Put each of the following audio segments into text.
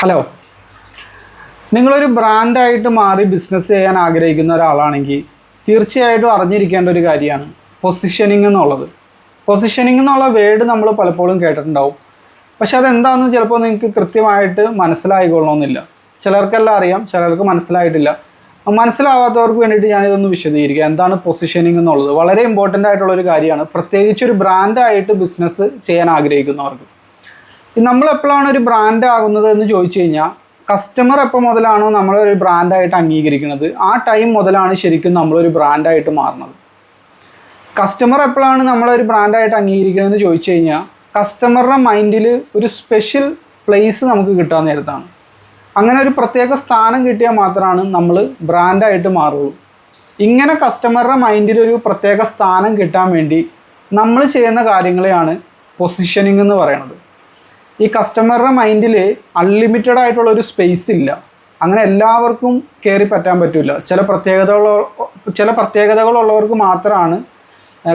Hello നിങ്ങളൊരു ബ്രാൻഡായിട്ട് മാറി business ചെയ്യാൻ ആഗ്രഹിക്കുന്ന ഒരാളാണെങ്കിൽ തീർച്ചയായിട്ടും അറിഞ്ഞിരിക്കേണ്ട ഒരു കാര്യമാണ് പൊസിഷനിങ് എന്നുള്ളത്. പൊസിഷനിങ് എന്നുള്ള വേർഡ് നമ്മൾ പലപ്പോഴും കേട്ടിട്ടുണ്ടാവും. പക്ഷെ അതെന്താണെന്ന് ചിലപ്പോൾ നിങ്ങൾക്ക് കൃത്യമായിട്ട് മനസ്സിലായിക്കൊള്ളണമെന്നില്ല. ചിലർക്കെല്ലാം അറിയാം ചിലർക്ക് മനസ്സിലായിട്ടില്ല. മനസ്സിലാവാത്തവർക്ക് വേണ്ടിയിട്ട് ഞാനിതൊന്ന് വിശദീകരിക്കുക എന്താണ് പൊസിഷനിങ് എന്നുള്ളത്? വളരെ ഇമ്പോർട്ടന്റ് ആയിട്ടുള്ള ഒരു കാര്യമാണ്. പ്രത്യേകിച്ച് ഒരു ബ്രാൻഡായിട്ട് ബിസിനസ് ചെയ്യാൻ ആഗ്രഹിക്കുന്നവർക്ക്. നമ്മൾ എപ്പോഴാണ് ഒരു ബ്രാൻഡ് ആകുന്നത് എന്ന് ചോദിച്ചു കഴിഞ്ഞാൽ കസ്റ്റമർ എപ്പോൾ മുതലാണോ നമ്മളൊരു ബ്രാൻഡായിട്ട് അംഗീകരിക്കുന്നത്? ആ ടൈം മുതലാണ് ശരിക്കും നമ്മളൊരു ബ്രാൻഡായിട്ട് മാറുന്നത്. കസ്റ്റമർ എപ്പോഴാണ് നമ്മളൊരു ബ്രാൻഡായിട്ട് അംഗീകരിക്കുന്നതെന്ന് ചോദിച്ചു കഴിഞ്ഞാൽ കസ്റ്റമറുടെ മൈൻഡിൽ ഒരു സ്പെഷ്യൽ പ്ലേസ് നമുക്ക് കിട്ടാൻ നേരത്താണ്. അങ്ങനെ ഒരു പ്രത്യേക സ്ഥാനം കിട്ടിയാൽ മാത്രമാണ് നമ്മൾ ബ്രാൻഡായിട്ട് മാറുള്ളൂ. ഇങ്ങനെ കസ്റ്റമറുടെ മൈൻഡിൽ ഒരു പ്രത്യേക സ്ഥാനം കിട്ടാൻ വേണ്ടി നമ്മൾ ചെയ്യുന്ന കാര്യങ്ങളെയാണ് പൊസിഷനിങ് എന്ന് പറയുന്നത്. ഈ കസ്റ്റമറുടെ മൈൻഡിൽ അൺലിമിറ്റഡ് ആയിട്ടുള്ള ഒരു സ്പേസ് ഇല്ല. അങ്ങനെ എല്ലാവർക്കും കയറി പറ്റാൻ പറ്റില്ല ചില പ്രത്യേകതകൾ ചില പ്രത്യേകതകളുള്ളവർക്ക് മാത്രമാണ്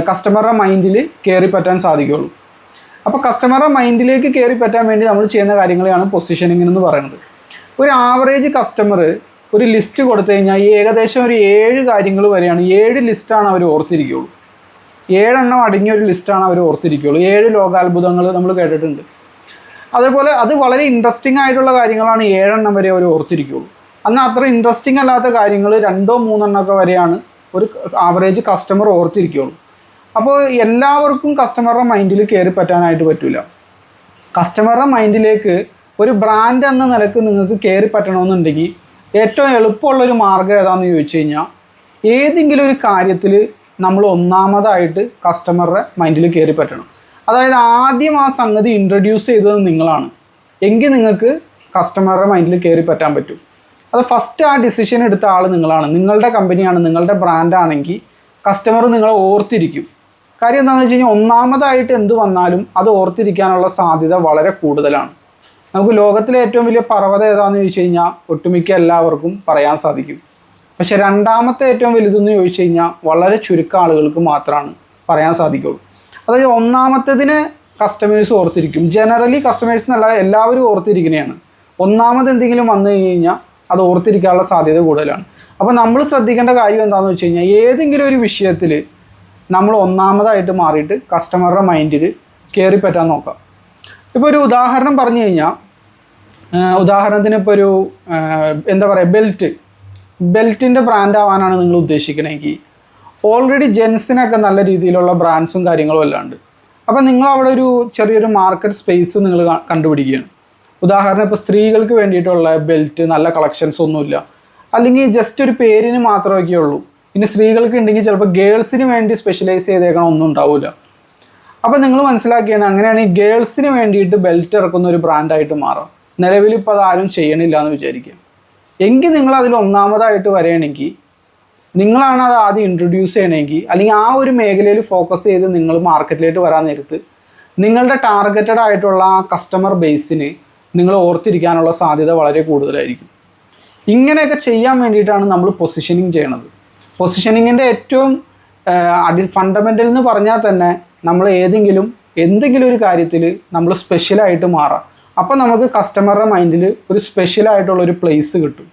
കസ്റ്റമറുടെ മൈൻഡിൽ കയറി പറ്റാൻ സാധിക്കുകയുള്ളൂ. അപ്പോൾ കസ്റ്റമറുടെ മൈൻഡിലേക്ക് കയറി പറ്റാൻ വേണ്ടി നമ്മൾ ചെയ്യുന്ന കാര്യങ്ങളെയാണ് പൊസിഷനിങ് എന്ന് പറയുന്നത്. ഒരു ആവറേജ് കസ്റ്റമർ ഒരു ലിസ്റ്റ് കൊടുത്തു കഴിഞ്ഞാൽ ഏകദേശം ഒരു ഏഴ് കാര്യങ്ങൾ വരെയാണ് ഏഴ് ലിസ്റ്റാണ് അവർ ഓർത്തിരിക്കുകയുള്ളൂ. ഏഴെണ്ണം അടങ്ങിയ ഒരു ലിസ്റ്റാണ് അവർ ഓർത്തിരിക്കുകയുള്ളൂ. ഏഴ് ലോകാത്ഭുതങ്ങൾ നമ്മൾ കേട്ടിട്ടുണ്ട്. അതേപോലെ അത് വളരെ ഇൻട്രസ്റ്റിംഗ് ആയിട്ടുള്ള കാര്യങ്ങളാണ് ഏഴെണ്ണം വരെ അവർ ഓർത്തിരിക്കുകയുള്ളൂ എന്നാൽ അത്ര ഇൻട്രസ്റ്റിംഗ് അല്ലാത്ത കാര്യങ്ങൾ രണ്ടോ മൂന്നെണ്ണമൊക്കെ വരെയാണ് ഒരു ആവറേജ് കസ്റ്റമർ ഓർത്തിരിക്കുകയുള്ളൂ അപ്പോൾ എല്ലാവർക്കും കസ്റ്റമറുടെ മൈൻഡിൽ കയറി പറ്റാനായിട്ട് പറ്റില്ല കസ്റ്റമറുടെ മൈൻഡിലേക്ക് ഒരു ബ്രാൻഡ് എന്ന നിലയ്ക്ക് നിങ്ങൾക്ക് കയറി പറ്റണമെന്നുണ്ടെങ്കിൽ ഏറ്റവും എളുപ്പമുള്ളൊരു മാർഗം ഏതാണെന്ന് ചോദിച്ചു കഴിഞ്ഞാൽ ഏതെങ്കിലും ഒരു കാര്യത്തിൽ നമ്മൾ ഒന്നാമതായിട്ട് കസ്റ്റമറുടെ മൈൻഡിൽ കയറി പറ്റണം. അതായത് ആദ്യം ആ സംഗതി ഇൻട്രൊഡ്യൂസ് ചെയ്തത് നിങ്ങളാണ്. എങ്കിൽ നിങ്ങൾക്ക് കസ്റ്റമറുടെ മൈൻഡിൽ കയറി പറ്റാൻ പറ്റും. അത് ഫസ്റ്റ് ആ ഡിസിഷൻ എടുത്ത ആൾ നിങ്ങളാണ്. നിങ്ങളുടെ കമ്പനിയാണ് നിങ്ങളുടെ ബ്രാൻഡാണെങ്കിൽ കസ്റ്റമർ നിങ്ങളെ ഓർത്തിരിക്കും. കാര്യം എന്താണെന്ന് വെച്ച് കഴിഞ്ഞാൽ ഒന്നാമതായിട്ട് എന്ത് വന്നാലും അത് ഓർത്തിരിക്കാനുള്ള സാധ്യത വളരെ കൂടുതലാണ്. നമുക്ക് ലോകത്തിലെ ഏറ്റവും വലിയ പർവതം ഏതാണെന്ന് ചോദിച്ചു കഴിഞ്ഞാൽ ഒട്ടുമിക്ക എല്ലാവർക്കും പറയാൻ സാധിക്കും. പക്ഷേ രണ്ടാമത്തെ ഏറ്റവും വലുതെന്ന് ചോദിച്ചു കഴിഞ്ഞാൽ വളരെ ചുരുക്കം ആളുകൾക്ക് മാത്രമാണ് പറയാൻ സാധിക്കുള്ളൂ. അതായത് ഒന്നാമത്തതിന് കസ്റ്റമേഴ്സ് ഓർത്തിരിക്കും. ജനറലി കസ്റ്റമേഴ്സ് എന്നല്ല എല്ലാവരും ഓർത്തിരിക്കുന്നതാണ്. ഒന്നാമത് എന്തെങ്കിലും വന്നു കഴിഞ്ഞാൽ അത് ഓർത്തിരിക്കാനുള്ള സാധ്യത കൂടുതലാണ്. അപ്പോൾ നമ്മൾ ശ്രദ്ധിക്കേണ്ട കാര്യം എന്താണെന്ന് വെച്ച് കഴിഞ്ഞാൽ ഏതെങ്കിലും ഒരു വിഷയത്തിൽ നമ്മൾ ഒന്നാമതായിട്ട് മാറിയിട്ട് കസ്റ്റമറുടെ മൈൻഡിൽ കയറിപ്പറ്റാൻ നോക്കാം. ഇപ്പോൾ ഒരു ഉദാഹരണം പറഞ്ഞു കഴിഞ്ഞാൽ ഉദാഹരണത്തിന് ഇപ്പോൾ ഒരു എന്താ പറയുക ബെൽറ്റ് ബെൽറ്റിന്റെ ബ്രാൻഡ് ആവാനാണ് നിങ്ങൾ ഉദ്ദേശിക്കണമെങ്കിൽ ഓൾറെഡി ജെൻസിനൊക്കെ നല്ല രീതിയിലുള്ള ബ്രാൻഡ്സും കാര്യങ്ങളും എല്ലാം ഉണ്ട്. അപ്പോൾ നിങ്ങൾ അവിടെ ഒരു ചെറിയൊരു മാർക്കറ്റ് സ്പേസ് നിങ്ങൾ കണ്ടുപിടിക്കുകയാണ്. ഉദാഹരണം ഇപ്പോൾ സ്ത്രീകൾക്ക് വേണ്ടിയിട്ടുള്ള ബെൽറ്റ് നല്ല കളക്ഷൻസ് ഒന്നുമില്ല. അല്ലെങ്കിൽ ജസ്റ്റ് ഒരു പേരിന് മാത്രമൊക്കെ ഉള്ളൂ. ഇനി സ്ത്രീകൾക്ക് ഉണ്ടെങ്കിൽ ചിലപ്പോൾ ഗേൾസിന് വേണ്ടി സ്പെഷ്യലൈസ് ചെയ്തേക്കണം ഒന്നും ഉണ്ടാവില്ല അപ്പോൾ നിങ്ങൾ മനസ്സിലാക്കിയാണ് അങ്ങനെയാണെങ്കിൽ ഗേൾസിന് വേണ്ടിയിട്ട് ബെൽറ്റ് ഇറക്കുന്ന ഒരു ബ്രാൻഡായിട്ട് മാറാം. നിലവിൽ ഇപ്പോൾ അത് ആരും ചെയ്യണില്ല എന്ന് വിചാരിക്കുക. എങ്കിൽ നിങ്ങൾ അതിൽ ഒന്നാമതായിട്ട് വരികയാണെങ്കിൽ നിങ്ങളാണ് അത് ആദ്യം ഇൻട്രൊഡ്യൂസ് ചെയ്യണമെങ്കിൽ അല്ലെങ്കിൽ ആ ഒരു മേഖലയിൽ ഫോക്കസ് ചെയ്ത് നിങ്ങൾ മാർക്കറ്റിലേക്ക് വരാൻ നേരത്ത് നിങ്ങളുടെ ടാർഗറ്റഡ് ആയിട്ടുള്ള ആ കസ്റ്റമർ ബേസിന് നിങ്ങൾ ഓർത്തിരിക്കാനുള്ള സാധ്യത വളരെ കൂടുതലായിരിക്കും. ഇങ്ങനെയൊക്കെ ചെയ്യാൻ വേണ്ടിയിട്ടാണ് നമ്മൾ പൊസിഷനിങ് ചെയ്യണത്. പൊസിഷനിങ്ങിന്റെ ഏറ്റവും അടി ഫണ്ടമെന്റൽ എന്ന് പറഞ്ഞാൽ തന്നെ നമ്മൾ ഏതെങ്കിലും എന്തെങ്കിലും ഒരു കാര്യത്തിൽ നമ്മൾ സ്പെഷ്യലായിട്ട് മാറാം. അപ്പോൾ നമുക്ക് കസ്റ്റമറുടെ മൈൻഡിൽ ഒരു സ്പെഷ്യലായിട്ടുള്ള ഒരു പ്ലേസ് കിട്ടും.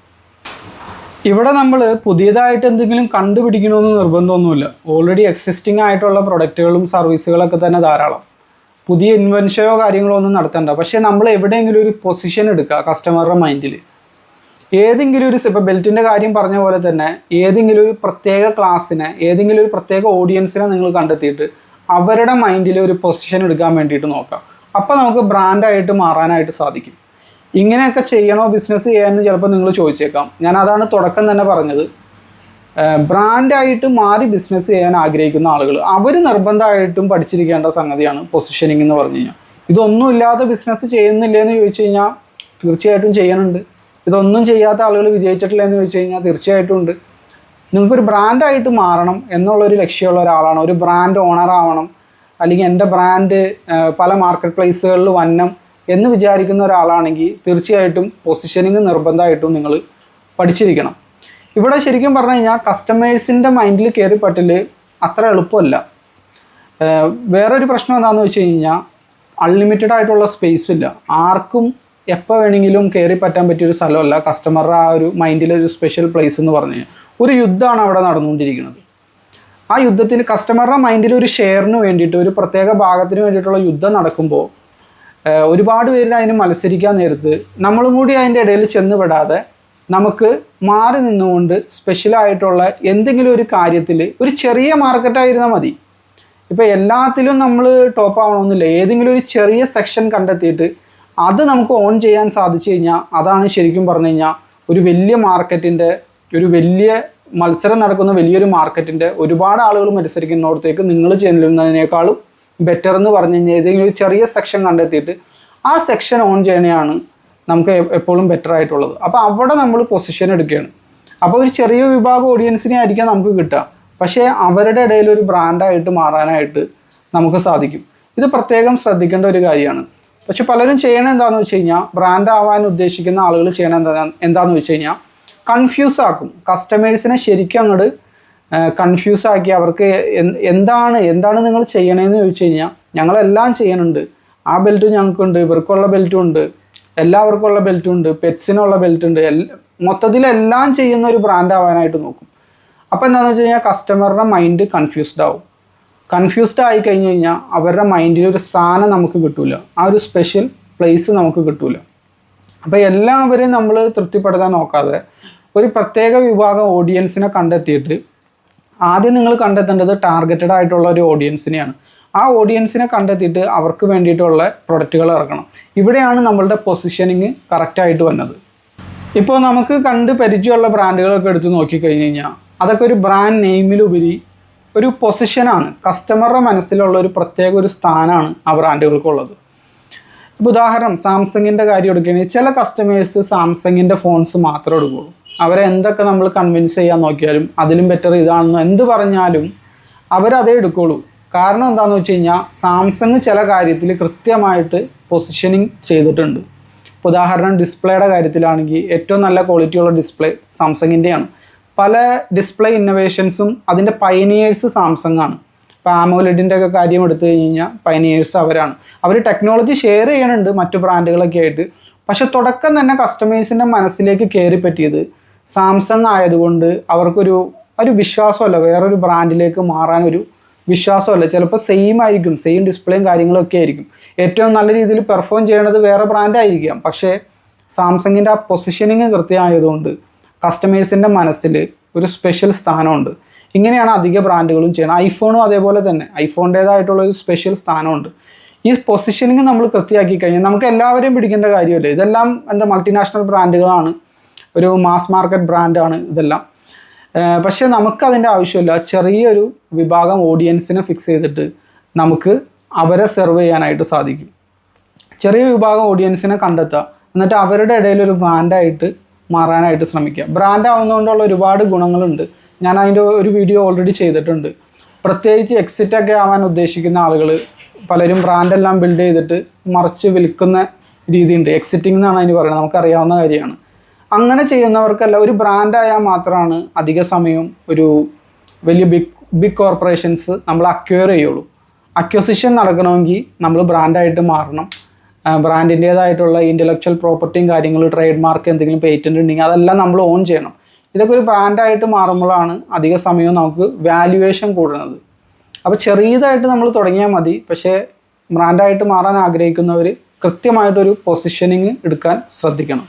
ഇവിടെ നമ്മൾ പുതിയതായിട്ട് എന്തെങ്കിലും കണ്ടുപിടിക്കണമെന്ന് നിർബന്ധമൊന്നുമില്ല. ഓൾറെഡി എക്സിസ്റ്റിംഗ് ആയിട്ടുള്ള പ്രൊഡക്റ്റുകളും സർവീസുകളൊക്കെ തന്നെ ധാരാളം. പുതിയ ഇൻവെൻഷനോ കാര്യങ്ങളോ ഒന്നും നടത്തണ്ട. പക്ഷേ നമ്മൾ എവിടെയെങ്കിലും ഒരു പൊസിഷൻ എടുക്കുക കസ്റ്റമറുടെ മൈൻഡിൽ ഏതെങ്കിലും ഒരു ഇപ്പോൾ ബെൽറ്റിന്റെ കാര്യം പറഞ്ഞ പോലെ തന്നെ ഏതെങ്കിലും ഒരു പ്രത്യേക ക്ലാസ്സിനെ ഏതെങ്കിലും ഒരു പ്രത്യേക ഓഡിയൻസിനെ നിങ്ങൾ കണ്ടെത്തിയിട്ട് അവരുടെ മൈൻഡിൽ ഒരു പൊസിഷൻ എടുക്കാൻ വേണ്ടിയിട്ട് നോക്കാം അപ്പോൾ നമുക്ക് ബ്രാൻഡായിട്ട് മാറാനായിട്ട് സാധിക്കും. ഇങ്ങനെയൊക്കെ ചെയ്യണോ ബിസിനസ് ചെയ്യാമെന്ന് ചിലപ്പോൾ നിങ്ങൾ ചോദിച്ചേക്കാം. ഞാൻ അതാണ് തുടക്കം തന്നെ പറഞ്ഞത്. ബ്രാൻഡായിട്ട് മാറി ബിസിനസ് ചെയ്യാൻ ആഗ്രഹിക്കുന്ന ആളുകൾ അവർ നിർബന്ധമായിട്ടും പഠിച്ചിരിക്കേണ്ട സംഗതിയാണ് പൊസിഷനിങ് എന്ന് പറഞ്ഞു കഴിഞ്ഞാൽ ഇതൊന്നുമില്ലാതെ ബിസിനസ് ചെയ്യുന്നില്ല എന്ന് ചോദിച്ചു കഴിഞ്ഞാൽ തീർച്ചയായിട്ടും ചെയ്യണുണ്ട്. ഇതൊന്നും ചെയ്യാത്ത ആളുകൾ വിജയിച്ചിട്ടില്ല എന്ന് ചോദിച്ചു കഴിഞ്ഞാൽ തീർച്ചയായിട്ടും ഉണ്ട്. നിങ്ങൾക്കൊരു ബ്രാൻഡായിട്ട് മാറണം എന്നുള്ളൊരു ലക്ഷ്യമുള്ള ഒരാളാണ്. ഒരു ബ്രാൻഡ് ഓണർ ആവണം. അല്ലെങ്കിൽ എന്റെ ബ്രാൻഡ് പല മാർക്കറ്റ് പ്ലേസുകളിൽ വന്നം എന്ന് വിചാരിക്കുന്ന ഒരാളാണെങ്കിൽ തീർച്ചയായിട്ടും പൊസിഷനിങ് നിർബന്ധമായിട്ടും നിങ്ങൾ പഠിച്ചിരിക്കണം. ഇവിടെ ശരിക്കും പറഞ്ഞു കഴിഞ്ഞാൽ കസ്റ്റമേഴ്സിന്റെ മൈൻഡിൽ കയറിപ്പറ്റിൽ അത്ര എളുപ്പമല്ല. വേറൊരു പ്രശ്നം എന്താണെന്ന് വെച്ച് കഴിഞ്ഞാൽ അൺലിമിറ്റഡ് ആയിട്ടുള്ള സ്പേസ് ഇല്ല. ആർക്കും എപ്പോൾ വേണമെങ്കിലും കയറി പറ്റാൻ പറ്റിയൊരു സ്ഥലമല്ല. കസ്റ്റമറുടെ ആ ഒരു മൈൻഡിലെ ഒരു സ്പെഷ്യൽ പ്ലേസ് എന്ന് പറഞ്ഞു കഴിഞ്ഞാൽ. ഒരു യുദ്ധമാണ് അവിടെ നടന്നുകൊണ്ടിരിക്കുന്നത്. ആ യുദ്ധത്തിന് കസ്റ്റമറുടെ മൈൻഡിൽ ഒരു ഷെയറിന് വേണ്ടിയിട്ട് ഒരു പ്രത്യേക ഭാഗത്തിന് വേണ്ടിയിട്ടുള്ള യുദ്ധം നടക്കുമ്പോൾ ഒരുപാട് പേര് അതിന് മത്സരിക്കാൻ നേരത്ത് നമ്മളും കൂടി അതിന്റെ ഇടയിൽ ചെന്നുപെടാതെ നമുക്ക് മാറി നിന്നുകൊണ്ട് സ്പെഷ്യലായിട്ടുള്ള എന്തെങ്കിലും ഒരു കാര്യത്തിൽ ഒരു ചെറിയ മാർക്കറ്റായിരുന്നാൽ മതി. ഇപ്പോൾ എല്ലാത്തിലും നമ്മൾ ടോപ്പ് ആവണമെന്നില്ല. ഏതെങ്കിലും ഒരു ചെറിയ സെക്ഷൻ കണ്ടെത്തിയിട്ട് അത് നമുക്ക് ഓൺ ചെയ്യാൻ സാധിച്ചു കഴിഞ്ഞാൽ അതാണ് ശരിക്കും പറഞ്ഞു കഴിഞ്ഞാൽ ഒരു വലിയ മാർക്കറ്റിന്റെ ഒരു വലിയ മത്സരം നടക്കുന്ന വലിയൊരു മാർക്കറ്റിന്റെ ഒരുപാട് ആളുകൾ മത്സരിക്കുന്നിടത്തേക്ക് നിങ്ങൾ ചെല്ലുന്നതിനേക്കാളും ബെറ്റർ എന്ന് പറഞ്ഞു കഴിഞ്ഞാൽ ഏതെങ്കിലും ഒരു ചെറിയ സെക്ഷൻ കണ്ടെത്തിയിട്ട് ആ സെക്ഷൻ ഓൺ ചെയ്യണയാണ് നമുക്ക് എപ്പോഴും ബെറ്റർ ആയിട്ടുള്ളത്. അപ്പോൾ അവിടെ നമ്മൾ പൊസിഷൻ എടുക്കുകയാണ്. അപ്പോൾ ഒരു ചെറിയ വിഭാഗം ഓഡിയൻസിനെ ആയിരിക്കാം നമുക്ക് കിട്ടുക. പക്ഷേ അവരുടെ ഇടയിൽ ഒരു ബ്രാൻഡായിട്ട് മാറാനായിട്ട് നമുക്ക് സാധിക്കും. ഇത് പ്രത്യേകം ശ്രദ്ധിക്കേണ്ട ഒരു കാര്യമാണ്. പക്ഷെ പലരും ചെയ്യണത് എന്താണെന്ന് വെച്ച് കഴിഞ്ഞാൽ ബ്രാൻഡ് ആവാൻ ഉദ്ദേശിക്കുന്ന ആളുകൾ ചെയ്യണത് എന്താ എന്താണെന്ന് വെച്ച് കഴിഞ്ഞാൽ കൺഫ്യൂസ് ആക്കും. കസ്റ്റമേഴ്സിനെ ശരിക്കും അങ്ങോട്ട് കൺഫ്യൂസ് ആക്കി അവർക്ക് എന്താണ് എന്താണ് നിങ്ങൾ ചെയ്യണേന്ന് ചോദിച്ചു കഴിഞ്ഞാൽ ഞങ്ങളെല്ലാം ചെയ്യണുണ്ട് ആ ബെൽറ്റ് ഞങ്ങൾക്കുണ്ട് ഇവർക്കുള്ള ബെൽറ്റും ഉണ്ട് എല്ലാവർക്കുള്ള ബെൽറ്റും ഉണ്ട് പെറ്റ്സിനുള്ള ബെൽറ്റ് ഉണ്ട് മൊത്തത്തിൽ എല്ലാം ചെയ്യുന്ന ഒരു ബ്രാൻഡ് ആവാനായിട്ട് നോക്കും. അപ്പോൾ എന്താണെന്ന് വെച്ച് കഴിഞ്ഞാൽ കസ്റ്റമറുടെ മൈൻഡ് കൺഫ്യൂസ്ഡ് ആവും. കൺഫ്യൂസ്ഡ് ആയി കഴിഞ്ഞ് കഴിഞ്ഞാൽ അവരുടെ മൈൻഡിൽ ഒരു സ്ഥാനം നമുക്ക് കിട്ടൂല. ആ ഒരു സ്പെഷ്യൽ പ്ലേസ് നമുക്ക് കിട്ടൂല. അപ്പോൾ എല്ലാവരെയും നമ്മൾ തൃപ്തിപ്പെടുത്താൻ നോക്കാതെ ഒരു പ്രത്യേക വിഭാഗം ഓഡിയൻസിനെ കണ്ടെത്തിയിട്ട് ആദ്യം നിങ്ങൾ കണ്ടെത്തേണ്ടത് ടാർഗറ്റഡ് ആയിട്ടുള്ള ഒരു ഓഡിയൻസിനെയാണ് ആ ഓഡിയൻസിനെ കണ്ടെത്തിയിട്ട് അവർക്ക് വേണ്ടിയിട്ടുള്ള പ്രൊഡക്റ്റുകൾ ഇറക്കണം. ഇവിടെയാണ് നമ്മളുടെ പൊസിഷനിങ് കറക്റ്റായിട്ട് വന്നത്. ഇപ്പോൾ നമുക്ക് കണ്ട് പരിചയമുള്ള ബ്രാൻഡുകളൊക്കെ എടുത്ത് നോക്കിക്കഴിഞ്ഞ് കഴിഞ്ഞാൽ അതൊക്കെ ഒരു ബ്രാൻഡ് നെയിമിലുപരി ഒരു പൊസിഷനാണ് കസ്റ്റമറുടെ മനസ്സിലുള്ള ഒരു പ്രത്യേക ഒരു സ്ഥാനമാണ് ആ ബ്രാൻഡുകൾക്കുള്ളത് ഇപ്പോൾ ഉദാഹരണം സാംസങ്ങിന്റെ കാര്യം എടുക്കുകയാണെങ്കിൽ ചില കസ്റ്റമേഴ്സ് സാംസങ്ങിന്റെ ഫോൺസ് മാത്രമേ എടുക്കുകയുള്ളൂ അവരെ എന്തൊക്കെ നമ്മൾ കൺവിൻസ് ചെയ്യാൻ നോക്കിയാലും അതിലും ബെറ്റർ ഇതാണെന്ന് എന്ത് പറഞ്ഞാലും അവരതേ എടുക്കുള്ളൂ. കാരണം എന്താണെന്ന് വെച്ച് കഴിഞ്ഞാൽ സാംസങ് ചില കാര്യത്തിൽ കൃത്യമായിട്ട് പൊസിഷനിങ് ചെയ്തിട്ടുണ്ട്. ഇപ്പോൾ ഉദാഹരണം ഡിസ്പ്ലേയുടെ കാര്യത്തിലാണെങ്കിൽ ഏറ്റവും നല്ല ക്വാളിറ്റിയുള്ള ഡിസ്പ്ലേ സാംസങ്ങിന്റെയാണ് പല ഡിസ്പ്ലേ ഇന്നോവേഷൻസും അതിന്റെ പയനിയേഴ്സ് സാംസങ് ആണ്. ഇപ്പോൾ ആമോലെഡിന്റെ ഒക്കെ കാര്യം എടുത്തു കഴിഞ്ഞ് കഴിഞ്ഞാൽ പയനിയേഴ്സ് അവരാണ്. അവർ ടെക്നോളജി ഷെയർ ചെയ്യണുണ്ട് മറ്റു ബ്രാൻഡുകളൊക്കെ ആയിട്ട്. പക്ഷെ തുടക്കം തന്നെ കസ്റ്റമേഴ്സിന്റെ മനസ്സിലേക്ക് കയറി പറ്റിയത് സാംസങ് ആയതുകൊണ്ട് അവർക്കൊരു ഒരു വിശ്വാസമല്ല വേറൊരു ബ്രാൻഡിലേക്ക് മാറാനൊരു വിശ്വാസമല്ല. ചിലപ്പോൾ സെയിം ആയിരിക്കും സെയിം ഡിസ്പ്ലേയും കാര്യങ്ങളൊക്കെ ആയിരിക്കും. ഏറ്റവും നല്ല രീതിയിൽ പെർഫോം ചെയ്യേണ്ടത് വേറെ ബ്രാൻഡ് ആയിരിക്കാം. പക്ഷേ സാംസങ്ങിന്റെ ആ പൊസിഷനിങ് കൃത്യമായതുകൊണ്ട് കസ്റ്റമേഴ്സിന്റെ മനസ്സിൽ ഒരു സ്പെഷ്യൽ സ്ഥാനമുണ്ട്. ഇങ്ങനെയാണ് അധിക ബ്രാൻഡുകളും ചെയ്യുന്നത്. ഐഫോണും അതേപോലെ തന്നെ ഐഫോണിന്റേതായിട്ടുള്ള ഒരു സ്പെഷ്യൽ സ്ഥാനമുണ്ട്. ഈ പൊസിഷനിങ് നമ്മൾ കൃത്യമാക്കി കഴിഞ്ഞാൽ നമുക്ക് എല്ലാവരെയും പിടിക്കേണ്ട കാര്യമല്ലേ? ഇതെല്ലാം എന്താ മൾട്ടിനാഷണൽ ബ്രാൻഡുകളാണ് ഒരു മാസ് മാർക്കറ്റ് ബ്രാൻഡാണ് ഇതെല്ലാം. പക്ഷേ നമുക്ക് അതിന്റെ ആവശ്യമില്ല. ചെറിയൊരു വിഭാഗം ഓഡിയൻസിനെ ഫിക്സ് ചെയ്തിട്ട് നമുക്ക് അവരെ സെർവ് ചെയ്യാനായിട്ട് സാധിക്കും. ചെറിയ വിഭാഗം ഓഡിയൻസിനെ കണ്ടെത്തുക. എന്നിട്ട് അവരുടെ ഇടയിൽ ഒരു ബ്രാൻഡായിട്ട് മാറാനായിട്ട് ശ്രമിക്കുക. ബ്രാൻഡ് ആവുന്നതുകൊണ്ടുള്ള ഒരുപാട് ഗുണങ്ങളുണ്ട്. ഞാൻ അതിന്റെ ഒരു വീഡിയോ ഓൾറെഡി ചെയ്തിട്ടുണ്ട്. പ്രത്യേകിച്ച് എക്സിറ്റ് ഒക്കെ ആവാൻ ഉദ്ദേശിക്കുന്ന ആളുകൾ പലരും ബ്രാൻഡെല്ലാം ബിൽഡ് ചെയ്തിട്ട് മറിച്ച് വിൽക്കുന്ന രീതിയുണ്ട്. എക്സിറ്റിംഗ് എന്നാണ് അതിന് പറയുന്നത്. നമുക്കറിയാവുന്ന കാര്യമാണ്. അങ്ങനെ ചെയ്യുന്നവർക്കല്ല ഒരു ബ്രാൻഡായാൽ മാത്രമാണ് അധിക സമയം ഒരു വലിയ ബിഗ് ബിഗ് കോർപ്പറേഷൻസ് നമ്മൾ അക്വയർ ചെയ്യുള്ളൂ. അക്വസിഷൻ നടക്കണമെങ്കിൽ നമ്മൾ ബ്രാൻഡായിട്ട് മാറണം. ബ്രാൻഡിന്റേതായിട്ടുള്ള ഇന്റലക്ച്വൽ പ്രോപ്പർട്ടിയും കാര്യങ്ങളും ട്രേഡ് മാർക്ക് എന്തെങ്കിലും പേറ്റന്റ് ഉണ്ടെങ്കിൽ അതെല്ലാം നമ്മൾ ഓൺ ചെയ്യണം. ഇതൊക്കെ ഒരു ബ്രാൻഡായിട്ട് മാറുമ്പോഴാണ് അധിക സമയവും നമുക്ക് വാല്യുവേഷൻ കൂടുന്നത്. അപ്പോൾ ചെറിയതായിട്ട് നമ്മൾ തുടങ്ങിയാൽ മതി. പക്ഷേ ബ്രാൻഡായിട്ട് മാറാൻ ആഗ്രഹിക്കുന്നവർ കൃത്യമായിട്ടൊരു പൊസിഷനിങ് എടുക്കാൻ ശ്രദ്ധിക്കണം.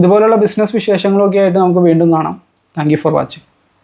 ഇതുപോലുള്ള ബിസിനസ് വിശേഷങ്ങളൊക്കെ ആയിട്ട് നമുക്ക് വീണ്ടും കാണാം. Thank for watching